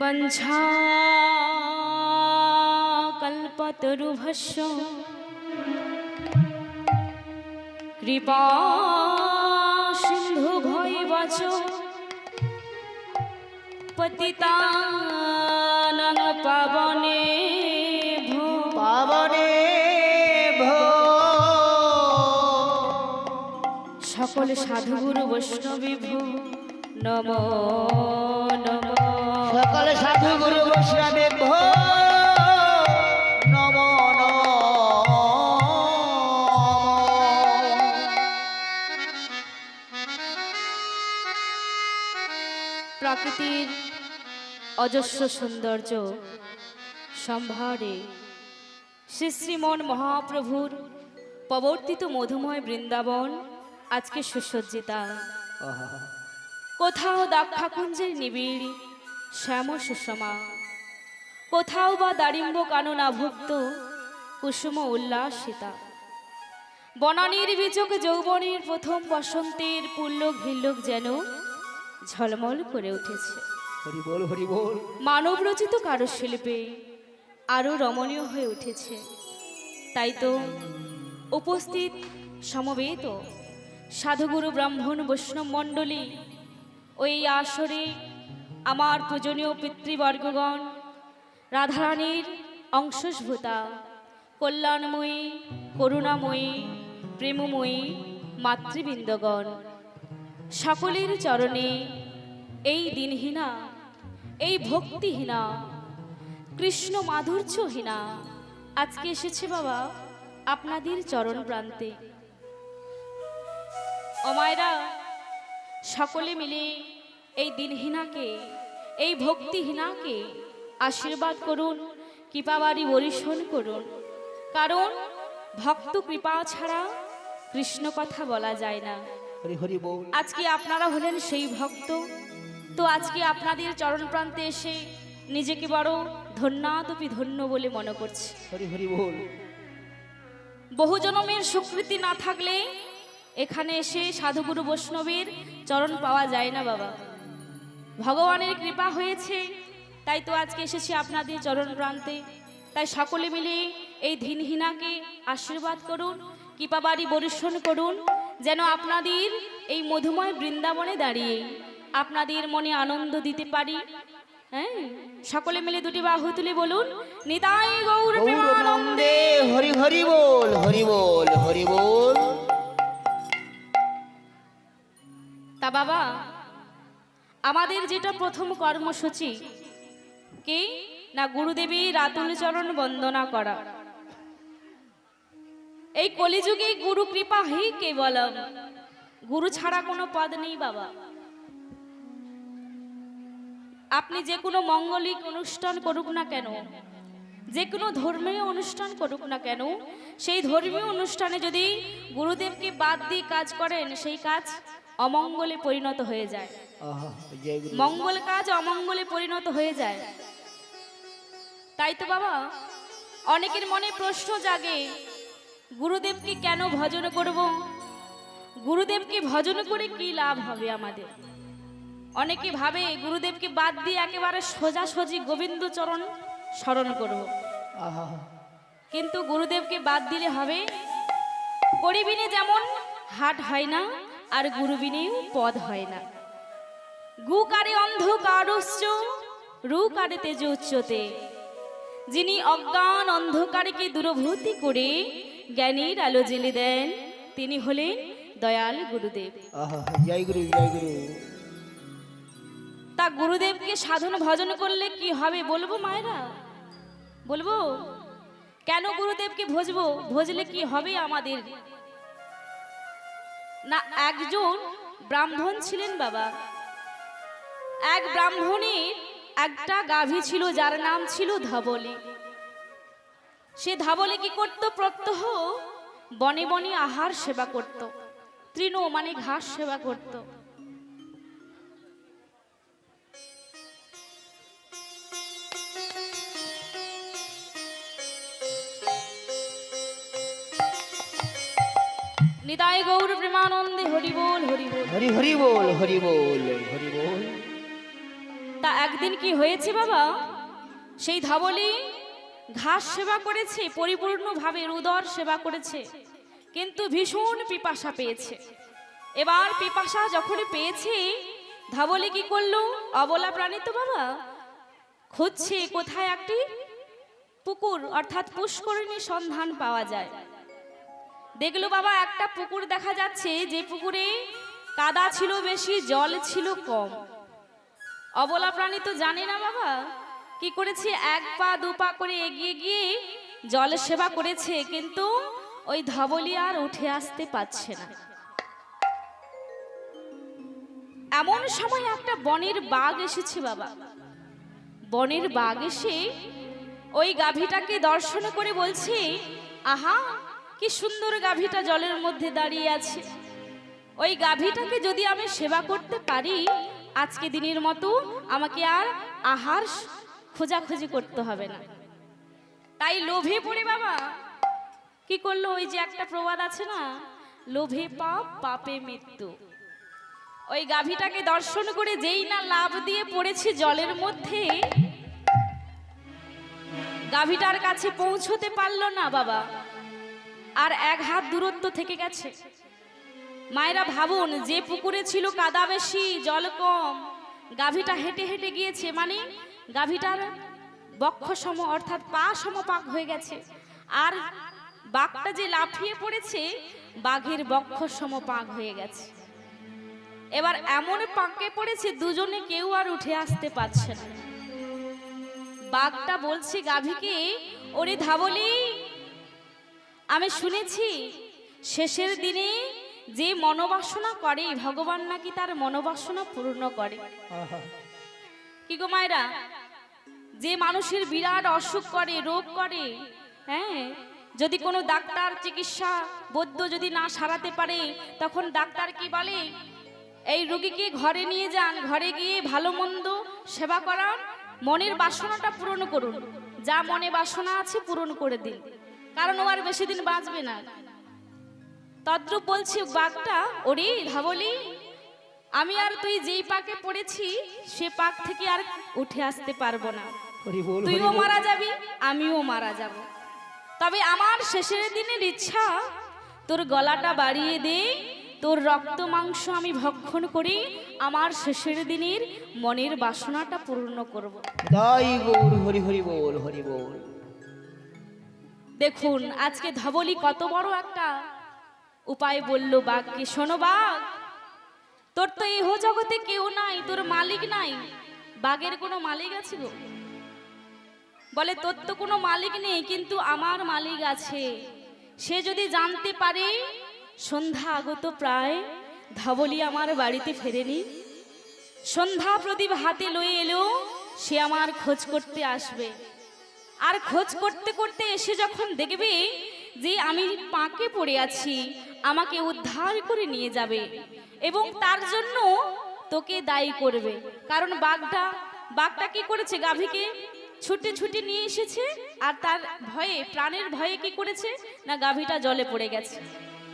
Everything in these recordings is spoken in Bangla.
বঞ্ঝা কল্পতরুভস্য কৃপা সিন্ধু ভৈবচ পতিতানং পাবনে ভো পাবনে ভো সকল সাধুগুরু বৈষ্ণবী ভো। নম সকল সাধু গুরু বৈষ্ণবে ভো নম প্রকৃতির অজস্র সৌন্দর্য সম্ভারে শ্রী শ্রীমন মহাপ্রভুর প্রবর্তিত মধুময় বৃন্দাবন আজকে সুসজ্জিতা। কোথাও দাক্ষাকুঞ্জের নিবিড় শ্যাম সুষমা। কোথাও বা দারিম্ব কাননাভুক্ত কুসুম উল্লাসিতা। বনানীর বীজক যৌবনের প্রথম বসন্তের পুল্ল ঘিল্লক যেন ঝলমল করে উঠেছে। হরি বল হরি বল। মানব রচিত কারুশিল্পে আরও রমণীয় হয়ে উঠেছে। তাই তো উপস্থিত সমবেত সাধুগুরু ব্রাহ্মণ বৈষ্ণব মণ্ডলী ওই আসরে আমার পূজনীয় পিতৃবর্গগণ, রাধারানীর অংশস্ভূতা কল্যাণময়ী, করুণাময়ী, প্রেমময়ী মাতৃবৃন্দগণ, সকলের চরণে এই দিনহীনা, এই ভক্তিহীনা, কৃষ্ণ মাধুর্যহীনা আজকে এসেছে বাবা আপনাদের চরণ প্রান্তে অমায়রা সকলে মিলে এই দিনহীনাকে এই ভক্তিহীনাকে আশীর্বাদ করুন কৃপাবাড়ি বরিশন করুন। কারণ ভক্ত কৃপা ছাড়া কৃষ্ণ কথা বলা যায় না। আজকে আপনারা হলেন সেই ভক্ত। তো আজকে আপনাদের চরণ প্রান্তে এসে নিজেকে বড় ধন্যাদপি ধন্য বলে মনে করছি। বহু জনমের স্বীকৃতি না থাকলে এখানে এসে সাধুগুরু বৈষ্ণবের চরণ পাওয়া যায় না বাবা। ভগবানের কৃপা হয়েছে। তাই তো আজকে এসেছি আপনাদের চরণ প্রান্তে। তাই সকলে মিলে এই দিনহীনাকে আশীর্বাদ করুন কৃপাবাড়ি বরিশন করুন যেন আপনাদের এই মধুময় বৃন্দাবনে দাঁড়িয়ে আপনাদের মনে আনন্দ দিতে পারি। হ্যাঁ? সকলে মিলে দুটি বাহু তুলে বলুন নিতাই গৌর গৌরনন্দে হরি হরি বল হরি বল হরি বল। তা বাবা আমাদের যেটা প্রথম কর্মসূচি, কি? না গুরুদেবী রাতুল চরণ বন্দনা করা। এই কলিযুগে গুরু কৃপা হি কে কেবলম। গুরু ছাড়া কোনো পদ নেই বাবা। আপনি যে কোনো মঙ্গলিক অনুষ্ঠান করুক না কেন, যে কোনো ধর্মীয় অনুষ্ঠান করুক না কেন, সেই ধর্মীয় অনুষ্ঠানে যদি গুরুদেবকে বাদ দিয়ে কাজ করেন, সেই কাজ অমঙ্গলে পরিণত হয়ে যায়। মঙ্গল কাজ অমঙ্গলে পরিণত হয়ে যায়। তাই তো বাবা অনেকের মনে প্রশ্ন জাগে গুরুদেবকে কেন ভজন করব? গুরুদেবকে ভজন করে কি লাভ হবে আমাদের? অনেকে ভাবে গুরুদেবকে বাদ দিয়ে একেবারে সোজাসুজি গোবিন্দ চরণ স্মরণ করব। কিন্তু গুরুদেবকে বাদ দিলে হবে গরিবিনে যেমন হাট হয় না আর গুরুবিনেও পদ হয় না। গু কারে অন্ধকারশ্চ রু কারে তেজ উচ্চতে যিনি অজ্ঞান অন্ধকারকে দূরভূতি করে জ্ঞানীর আলো জেলে দেন তিনি হলেন দয়াল গুরুদেব। জয় গুরু জয় গুরু। তা গুরুদেবকে সাধন ভজন করলে কি হবে বলব মায়েরা? বলব? কেন গুরুদেবকে ভজবো? ভজলে কি হবে আমাদের? না, একজন ব্রাহ্মণ ছিলেন বাবা। এক ব্রাহ্মণের একটা গাভী ছিল, যার নাম ছিল ধবলি। সে ধবলি কি করত? প্রত্যহ বনে বনে আহার সেবা করত, তৃণ মানে ঘাস সেবা করত। নিতাই গৌর প্রেমানন্দে হরি বল হরি বল। হরি হরি বল হরি বল হরি বল। তা একদিন কি হয়েছে বাবা? সেই ধবলি ঘাস সেবা করেছে পরিপূর্ণভাবে রুদর সেবা করেছে কিন্তু ভীষণ পিপাসা পেয়েছে। এবার পিপাসা যখনই পেয়েছে ধবলি কি করল? অবলা প্রাণী তো বাবা খুঁজছে কোথায় একটি পুকুর অর্থাৎ পুষ্করিণী সন্ধান পাওয়া যায়। দেখল বাবা, একটা পুকুর দেখা যাচ্ছে, যে পুকুরে কাদা ছিল বেশি, জল ছিল কম। অবলা প্রাণী তো জানে না বাবা, কি করেছে? এক পা, দু পা করে এগিয়ে গিয়ে জল সেবা করেছে, কিন্তু ওই ধবলি আর উঠে আসতে পারছে না। এমন সময় একটা বনের বাঘ এসেছে বাবা। বনের বাঘ এসে ওই গাভীটাকে দর্শন করে বলছে, আহা কি সুন্দর গাভীটা জলের মধ্যে দাঁড়িয়ে আছে। ওই গাভীটাকে যদি আমি সেবা করতে পারি, আজকে দিনের মতো আমাকে আর আহার খোঁজাখুঁজি করতে হবে না। তাই লোভে পড়ে বাবা। কি করল? ওই যে একটা প্রবাদ আছে না, লোভে পাপ, পাপে মৃত্যু। ওই গাভীটাকে দর্শন করে যেই না লাভ দিয়ে পড়েছে জলের মধ্যে, গাভীটার কাছে পৌঁছতে পারল না বাবা। আর এক হাত দূরত্ব থেকে গেছে। মায়েরা ভাবুন, যে পুকুরে ছিল কাদা বেশি, জল কম, গাভীটা হেঁটে হেঁটে গিয়েছে মানে গাভীটার বক্ষ সম অর্থাৎ পা সম পাক হয়ে গেছে। আর বাঘটা যে লাফিয়ে পড়েছে, বাঘের বক্ষ সম পাক হয়ে গেছে। এবার এমন পাকে পড়েছে, দুজনে কেউ আর উঠে আসতে পারছে না। বাঘটা বলছে, গাভীকে, ওরে ধাবলি আমি শুনেছি শেষের দিনে যে মনোবাসনা করে ভগবান নাকি তার মনোবাসনা পূর্ণ করে। কি গো মায়েরা? যে মানুষের বিরাট অসুখ করে রোগ করে হ্যাঁ? যদি কোনো ডাক্তার চিকিৎসা বৈদ্য যদি না সারাতে পারে তখন ডাক্তার কি বলে? এই রোগীকে ঘরে নিয়ে যান ঘরে গিয়ে ভালো মন্দ সেবা করান মনের বাসনাটা পূরণ করুন। যা মনে বাসনা আছে পূরণ করে দিন। কারণ ও আর বেশি দিন বাঁচবে না। তদ্রুপ বলছি বাঘটা ওরে ধাবলি আমি আর তুই যেই পাকে পড়েছি সে পাক থেকে আর উঠে আসতে পারব না। তুইও মারা যাবি আমিও মারা যাব। তবে আমার শেষের দিনের ইচ্ছা তোর গলাটা বাড়িয়ে দে তোর রক্ত মাংস আমি ভক্ষণ করি আমার শেষের দিনের মনের বাসনাটা পূর্ণ করব। তাই গৌর হরি হরি বল হরি বল। দেখুন, আজকে ধবলি কত বড় একটা উপায় বলল বাঘকে শোনো বাঘ, তোর তো এহ জগতে কেউ নাই, তোর মালিক নাই। বাঘের কোনো মালিক আছে গো? বলে, তোর তো কোনো মালিক নেই, কিন্তু আমার মালিক আছে। সে যদি জানতে পারে, সন্ধ্যা আগত প্রায়, ধবলি আমার বাড়িতে ফেরেনি। সন্ধ্যা প্রদীপ হাতে লয়ে এলো, সে আমার খোঁজ করতে আসবে। আর খোঁজ করতে করতে এসে যখন দেখবে যে আমি পাকে পড়ে আছি, আমাকে উদ্ধার করে নিয়ে যাবে এবং তার জন্য তোকে দায়ী করবে। কারণ বাঘটা বাঘটা কি করেছে? গাভীকে ছুটে ছুটে নিয়ে এসেছে আর তার ভয়ে, প্রাণের ভয়ে কি করেছে? না, গাভীটা জলে পড়ে গেছে।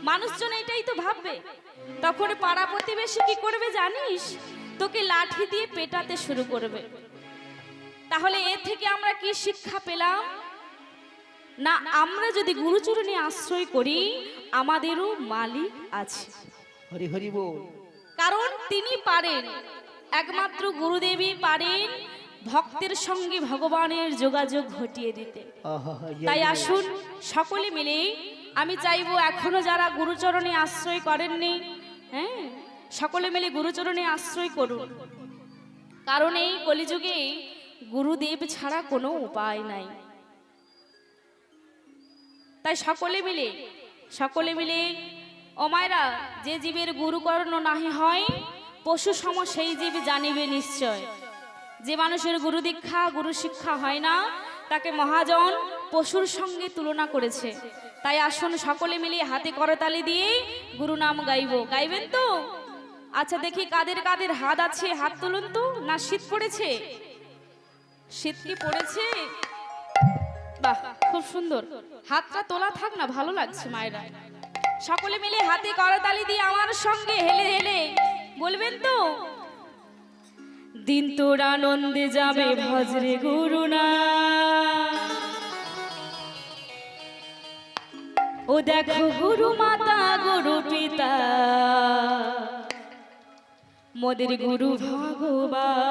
মানুষজন এটাই তো ভাববে। তখন পাড়া প্রতিবেশী কি করবে জানিস? তোকে লাঠি দিয়ে পেটাতে শুরু করবে। তাহলে এর থেকে আমরা কি শিক্ষা পেলাম? না আমরা যদি গুরুচরণে আশ্রয় করি আমাদেরও মালিক আছে। হরি হরি বল। কারণ তিনি পারেন একমাত্র গুরুদেবী পারেন ভক্তের সঙ্গে ভগবানের যোগাযোগ ঘটিয়ে দিতে। তাই আসুন সকলে মিলে আমি চাইব এখনও যারা গুরুচরণে আশ্রয় করেননি হ্যাঁ? সকলে মিলে গুরুচরণে আশ্রয় করুন। কারণ এই কলিযুগে গুরুদেব ছাড়া কোনো উপায় নাই। তাই সকলে মিলে সকলে মিলে অমায়রা যে জীবের গুরুকর্ণ নাহি হয়, পশু সম সেই জীব জানিবে নিশ্চয়। যে মানুষের গুরু দীক্ষা, গুরু শিক্ষা হয় না, তাকে মহাজন পশুর সঙ্গে তুলনা করেছে। তাই আসুন সকলে মিলে হাতে করতালি দিয়ে গুরু নাম গাইব। গাইবেন তো? আচ্ছা দেখি কাদের কাদের হাত আছে, হাত তুলুন তো। না, শীত পড়েছে? শীত কি পড়েছে। বাহ খুব সুন্দর। হাতটা তোলা থাক না ভালো লাগছে মায়েরা। সকলে মিলে হাতে করতালি দিয়ে আমার সঙ্গে হেলে হেলে। বলবেন তো? দিন তোর আনন্দে যাবে ভজরে গুরু না ও দেখো গুরু মাতা গুরু পিতা। মোদের গুরু ভগবান।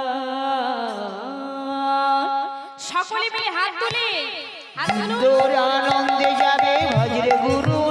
সকলে মিলে হাত তুলে। হাত তুলে আনন্দে যাবে ভজরে গুরু।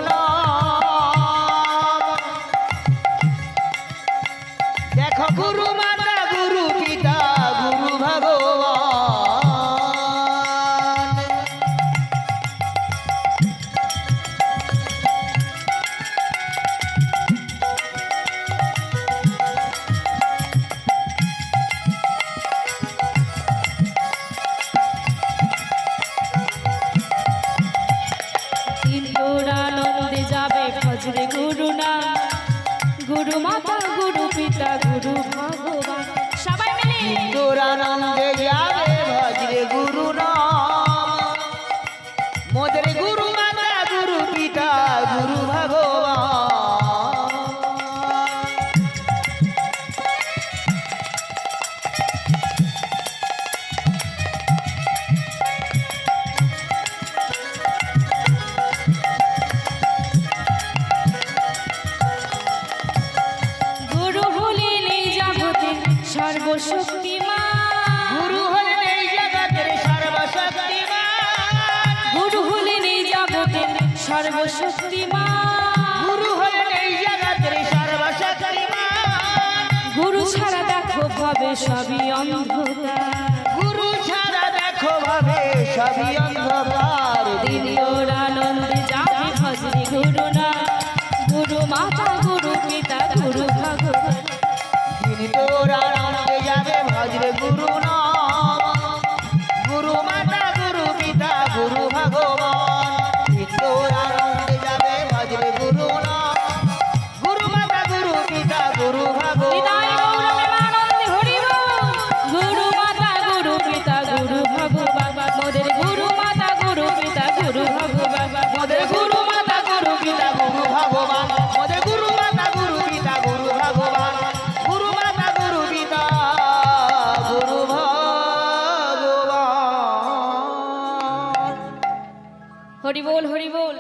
হরি বল হরি বল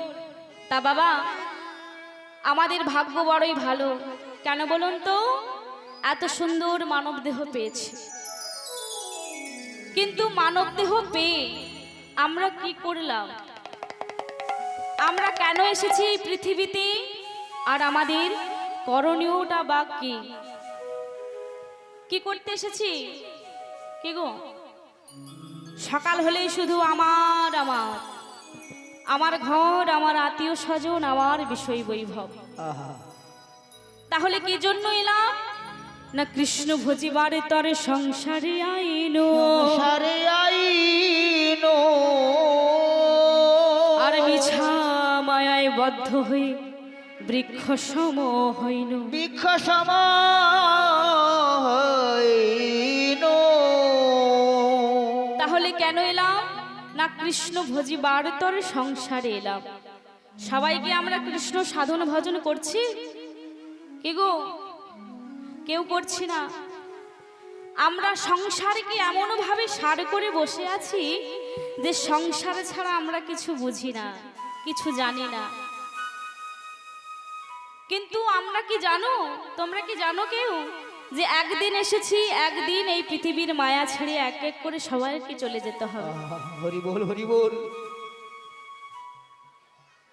তা বাবা, আমাদের ভাগ্য বড়ই ভালো। কেন বলুন তো? এত সুন্দর মানব দেহ পেয়েছি। কিন্তু মানব দেহ পেয়ে আমরা কি করলাম? আমরা কেন এসেছি এই পৃথিবীতে? আর আমাদের করণীয়টা বা কি? কি করতে এসেছি? কি গো? সকাল হলেই শুধু আমার আমার। আমার ঘর আমার আত্মীয় স্বজন আমার বিষয় বৈভব। তাহলে কি জন্য এলাম? না কৃষ্ণ ভজিবারে তরে সংসারে আইনো। সারে আইনো। আর মিছা মায়ায় বদ্ধ হয়ে বৃক্ষ সম হইন। বৃক্ষ সমাইনো কৃষ্ণ ভজিবার তরে সংসারে এলাম। সবাই কি আমরা কৃষ্ণ সাধন ভজন করছি? কি গো? কেউ করছি না। আমরা সংসারকে এমনভাবে সার করে বসে আছি যে সংসার ছাড়া আমরা কিছু বুঝি না, কিছু জানি না। কিন্তু আমরা কি জানো? তোমরা কি জানো কেউ? যে একদিন এসেছি একদিন এই পৃথিবীর মায়া ছেড়ে এক এক করে সবাইকে চলে যেতে হবে। হরি বল হরি বল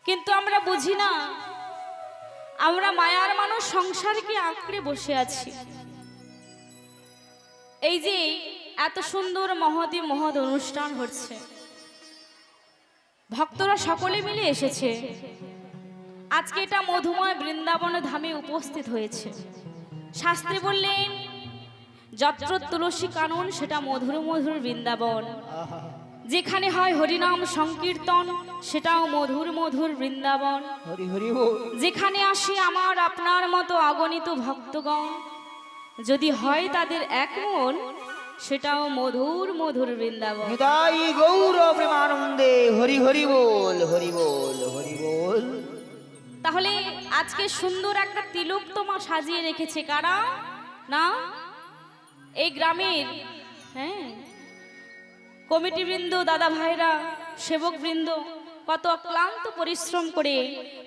কিন্তু আমরা বুঝি না আমরা মায়ার মানুষ সংসারকে আঁকড়ে বসে আছি। এই যে এত সুন্দর মহতি মহৎ অনুষ্ঠান হচ্ছে। ভক্তরা সকলে মিলে এসেছে। আজকে এটা মধুময় বৃন্দাবন ধামে উপস্থিত হয়েছে। শাস্ত্রী বললেন যত্র তুলসী কানন সেটা মধুর মধুর বৃন্দাবন। যেখানে হয় হরিনাম সংকীর্তন সেটাও মধুর মধুর বৃন্দাবন। যেখানে আসে আমার আপনার মতো অগণিত ভক্তগণ যদি হয় তাদের এক মন সেটাও মধুর মধুর বৃন্দাবন। নিতাই গৌর প্রেমানন্দে হরি হরি বল হরি বল হরি বল। তাহলে আজকে সুন্দর একটা তিলক তোমা সাজিয়ে রেখেছে, কারা? না? এই গ্রামের হ্যাঁ? কমিটিবৃন্দ, দাদা ভাইরা, সেবকবৃন্দ, কত অক্লান্ত পরিশ্রম করে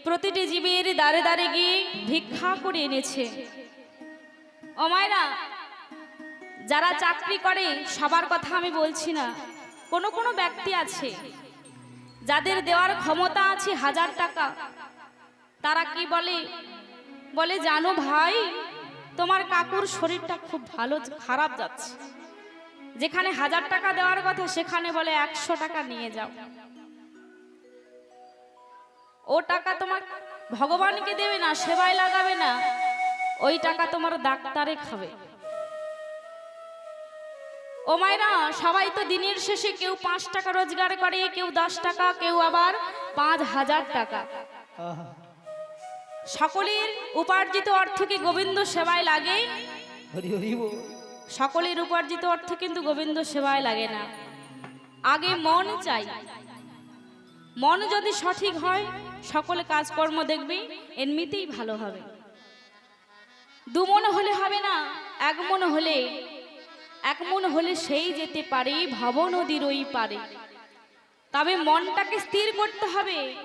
প্রতিটি জীবের দাঁড়ে দাঁড়ে গিয়ে ভিক্ষা করে এনেছে। ও মায়েরা, যারা চাকরি করে, সবার কথা আমি বলছি না। কোনো কোনো ব্যক্তি আছে, যাদের দেওয়ার ক্ষমতা আছে হাজার টাকা তারা কি বলে? বলে, জানো ভাই, তোমার কাকুর শরীরটা খুব ভালো, খারাপ যাচ্ছে। যেখানে হাজার টাকা দেওয়ার কথা, সেখানে বলে, একশো টাকা নিয়ে যাও। ও টাকা তোমার ভগবানকে দেবে না, সেবায় লাগাবে না। ওই টাকা তোমার ডাক্তারে খাবে। ও মায়েরা, সবাই তো দিনের শেষে কেউ পাঁচ টাকা রোজগার করে, কেউ দশ টাকা, কেউ আবার পাঁচ হাজার টাকা। সকলের উপার্জিত অর্থ কি গোবিন্দ সেবায় লাগে? সকলের উপার্জিত অর্থ কিন্তু গোবিন্দ সেবায় লাগে না। আগে মন চাই। মন যদি সঠিক হয় সকল কাজকর্ম দেখবে এমনিতেই ভালো হবে। দু মন হলে হবে না এক মন হলে। এক মন হলে সেই যেতে পারে ভব নদীর ওই পারে। তবে মনটাকে স্থির করতে হবে।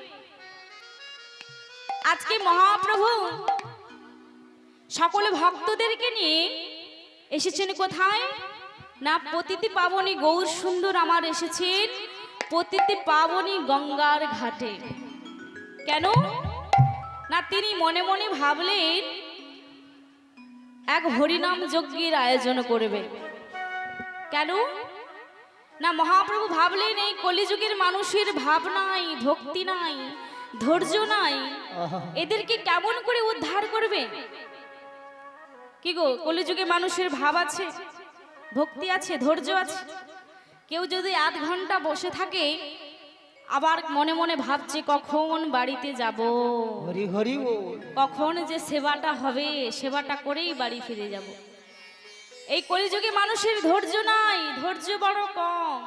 আজকে মহাপ্রভু সকল ভক্তদেরকে নিয়ে এসেছেন কোথায়? না পতিতি পাবনী গৌর সুন্দর আমার এসেছেন। পতিতি পাবনী গঙ্গার ঘাটে। কেন? না, তিনি মনে মনে ভাবলেন, এক হরিনাম যজ্ঞের আয়োজন করবে। কেন? না, মহাপ্রভু ভাবলেন, এই কলিযুগের মানুষের ভাব নাই ভক্তি নাই। ধৈর্য নাই। এদেরকে কেমন করে উদ্ধার করবে? কি গো কলিযুগে মানুষের ভাব আছে ভক্তি আছে ধৈর্য আছে। কেউ যদি আধ ঘণ্টা বসে থাকে আবার মনে মনে ভাবছে কখন বাড়িতে যাব? কখন যে সেবাটা হবে সেবাটা করেই বাড়ি ফিরে যাব। এই কলিযুগে মানুষের ধৈর্য নাই ধৈর্য বড় কম।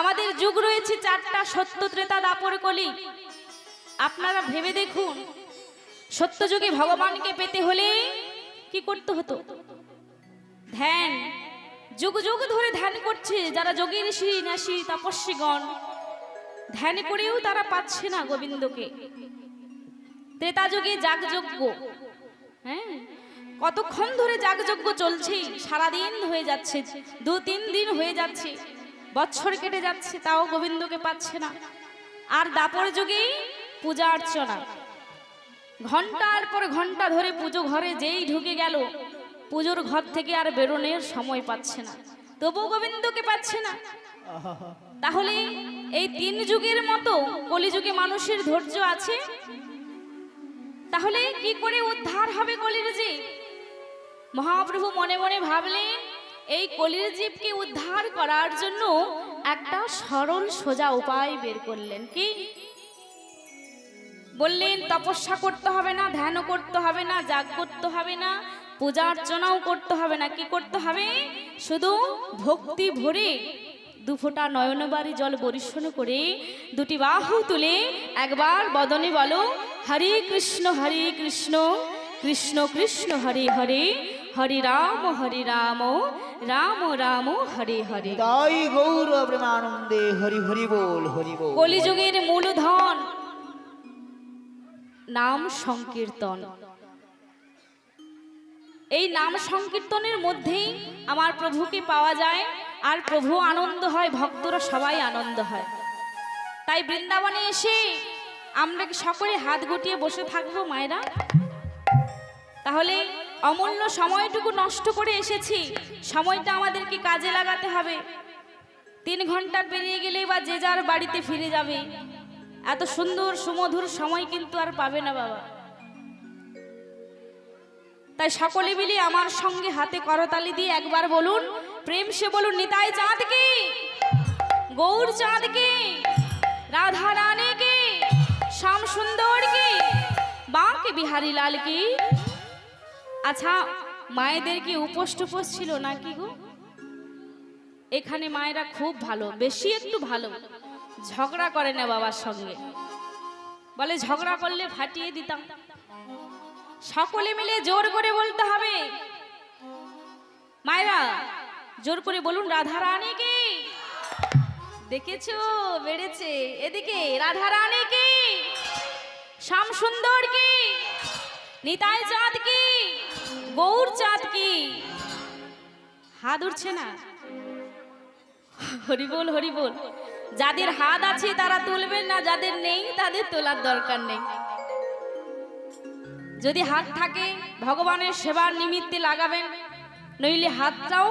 আমাদের যুগ রয়েছে চারটা সত্য ত্রেতা দাপর কলি। আপনারা ভেবে দেখুন সত্য যুগে ভগবানকে পেতে হলে কি করতে হতো? ধ্যান, যুগ যুগ ধরে ধ্যান করছে যারা যোগী ঋষি নাসি তপস্বীগণ। ধ্যান করেও তারা পাচ্ছে না গোবিন্দকে। ত্রেতা যুগে যাগযজ্ঞ হ্যাঁ? কতক্ষণ ধরে যাগযজ্ঞ চলছে? সারাদিন হয়ে যাচ্ছে, দু তিন দিন হয়ে যাচ্ছে, বছর কেটে যাচ্ছে, তাও গোবিন্দকে পাচ্ছে না। আর দাপর যুগে পূজা অর্চনা। ঘণ্টার পর ঘণ্টা ধরে পুজো ঘরে যেই ঢুকে গেল, পুজোর ঘর থেকে আর বেরোনোর সময় পাচ্ছে না। তবু গোবিন্দকে পাচ্ছে না। তাহলে এই তিন যুগের মতো কলিযুগে মানুষের ধৈর্য আছে? তাহলে কি করে উদ্ধার হবে কলির জীব মহাপ্রভু মনে মনে ভাবলেন, এই কলির জীবকে উদ্ধার করার জন্য একটা সরল সোজা উপায় বের করলেন। কি? বললেন তপস্যা করতে হবে না ধ্যানও করতে হবে না যাগ করতে হবে না পূজা অর্চনাও করতে হবে না কি করতে হবে? শুধু ভক্তি ভরে দু ফোঁটা নয়নবাড়ি জল বরিশন করে দুটি বাহু তুলে একবার বদনে বলো হরে কৃষ্ণ হরে কৃষ্ণ কৃষ্ণ কৃষ্ণ হরে হরে হরে রাম হরে রাম রাম রাম হরে হরে। তাই গৌর প্রেমানন্দে হরি হরি বল হরি বল। কলিযুগের মূলধন নাম সংকীর্তন। এই নাম সংকীর্তনের মধ্যেই আমার প্রভুকে পাওয়া যায়, আর প্রভু আনন্দ হয়, ভক্তরা সবাই আনন্দ হয়। তাই বৃন্দাবনে এসে আমরা কি সকলে হাত গুটিয়ে বসে থাকব মায়েরা? তাহলে অমূল্য সময়টুকু নষ্ট করে এসেছি, সময়টা আমাদেরকে কাজে লাগাতে হবে। তিন ঘণ্টা পেরিয়ে গেলে বা যে যার বাড়িতে ফিরে যাবে। এত সুন্দর সুমধুর সময় কিন্তু আর পাবে না বাবা। তাই সকলে মিলে আমার সঙ্গে হাতে করতালি দিয়ে একবার বলুন, প্রেম সে বলুন, নিতাই চাঁদ কি? গৌর চাঁদ কি? রাধা রানী কি? শ্যাম সুন্দর কি? বাঁকে বিহারী লাল কি? আচ্ছা মায়েদের কি উপোস টুপোস ছিল নাকি গো? এখানে মায়েরা খুব ভালো, বেশি একটু ভালো। ঝগড়া করে না বাবার সঙ্গে। বলে, ঝগড়া করলে ফাটিয়ে দিতাম। সকলে মিলে জোর করে বলতে হবে। মায়েরা, জোর করে বলুন রাধা রানী কি? দেখেছ, বেড়েছে। এদিকে রাধা রানী কি? শ্যাম সুন্দর কি? নিতাই চাঁদ কি? গৌর চাঁদ কি? হাত উঠছে না। হরি বল হরি বল যাদের হাত আছে তারা তুলবেন না, যাদের নেই তাদের তোলার দরকার নেই। যদি হাত থাকে, ভগবানের সেবার নিমিত্তে লাগাবেন, নইলে হাতটাও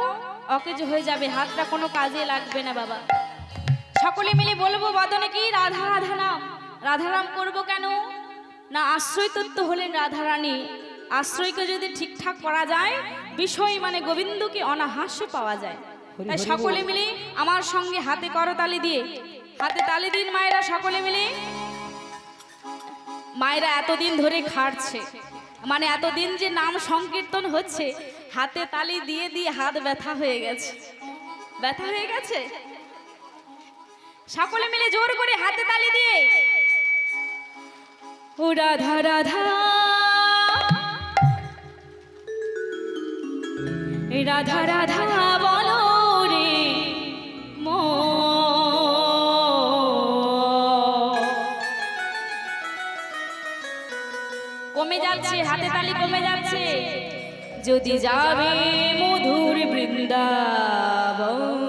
অকেজ হয়ে যাবে, হাতটা কোনো কাজে লাগবে না বাবা। সকলে মিলে বলব, বদনে কি রাধা রাধা নাম? রাধা নাম করব কেন? না আশ্রয় তত্ত্ব হলেন রাধা রানী আশ্রয়কে যদি ঠিকঠাক করা যায়, বিষয় মানে গোবিন্দকে অনাহাস্য পাওয়া যায়। তাই সকলে মিলে আমার সঙ্গে হাতে করতালি দিয়ে হাতে তালি দিন মায়েরা সকলে মিলে। মায়েরা এতদিন ধরে খাটছে মানে এতদিন যে নাম সংকীর্তন হচ্ছে হাতে তালি দিয়ে দিয়ে হাত ব্যথা হয়ে গেছে। ব্যথা হয়ে গেছে? সকলে মিলে জোর করে হাতে তালি দিয়ে। ও রাধা রাধা। রাধা রাধা কমে যাচ্ছে হাতে তালি কমে যাচ্ছে। যদি যাবে মধুর বৃন্দাবন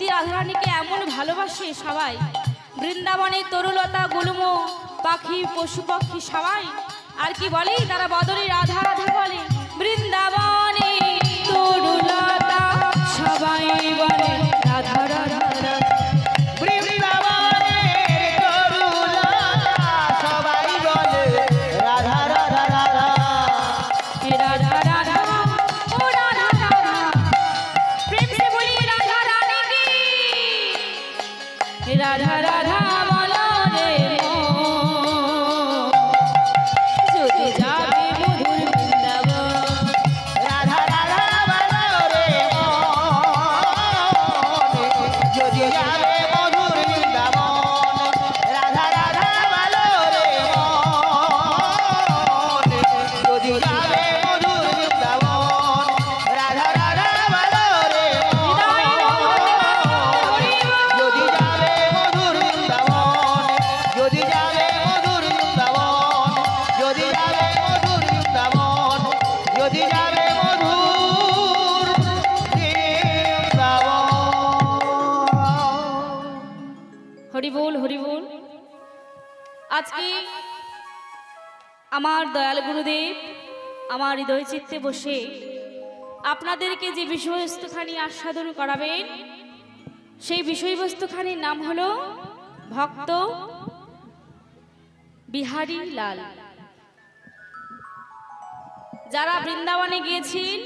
শ্রীমতী রাধারানীকে এমন ভালোবাসে সবাই? বৃন্দাবনে তরুলতা গুলুম, পাখি, পশু পাখি সবাই? আর কি বলে? তারা বদলে রাধা রাধা বলে, বৃন্দাবনে তরুলতা সবাই বলে। আমার দয়াল গুরুদেব, আমার হৃদয় চিত্তে বসে আপনাদেরকে যে বিষয়বস্তুখানি আস্বাদন করাবেন, সেই বিষয়বস্তুখানির নাম হলো ভক্ত বিহারী লাল। যারা বৃন্দাবনে গিয়েছেন,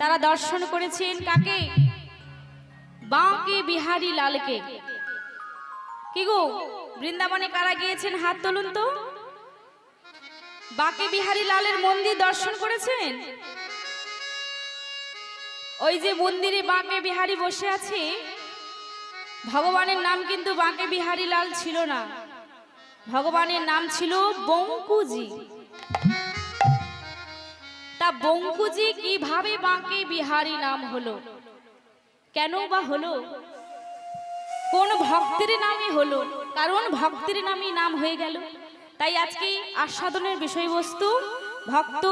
তারা দর্শন করেছেন কাকে? বাঁকে বিহারী লালকে। কি গো, বৃন্দাবনে কারা গিয়েছেন হাত তুলুন তো। বাঁকে বিহারী লালের মন্দির দর্শন করেছেন? ওই যে মন্দিরে বাঁকে বিহারি বসে আছে, ভগবানের নাম কিন্তু বাঁকে বিহারী লাল ছিল না। ভগবানের নাম ছিল বঙ্কুজি। তা বঙ্কুজি কীভাবে বাঁকে বিহারি নাম হলো? কেন বা হলো? কোন ভক্তের নামে হলো? কারণ ভক্তের নামে নাম হয়ে গেল। তাই আজকে আস্বাদনের বিষয়বস্তু ভক্ত